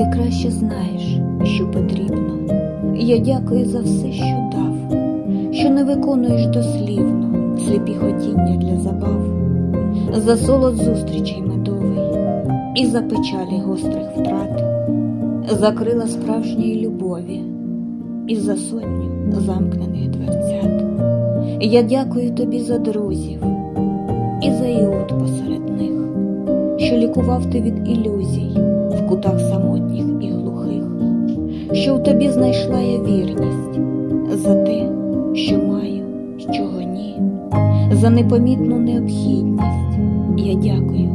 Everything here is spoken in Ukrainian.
Ти краще знаєш, що потрібно. Я дякую за все, що дав, що не виконуєш дослівно сліпі хотіння для забав, за солод зустрічей медовий і за печалі гострих втрат, за крила справжньої любові і за сотню замкнених дверцят. Я дякую тобі за друзів і за іод посеред них, що лікував ти від ілюзій в кутах глухих, що в тобі знайшла я вірність. За те, що маю, чого ні, за непомітну необхідність. Я дякую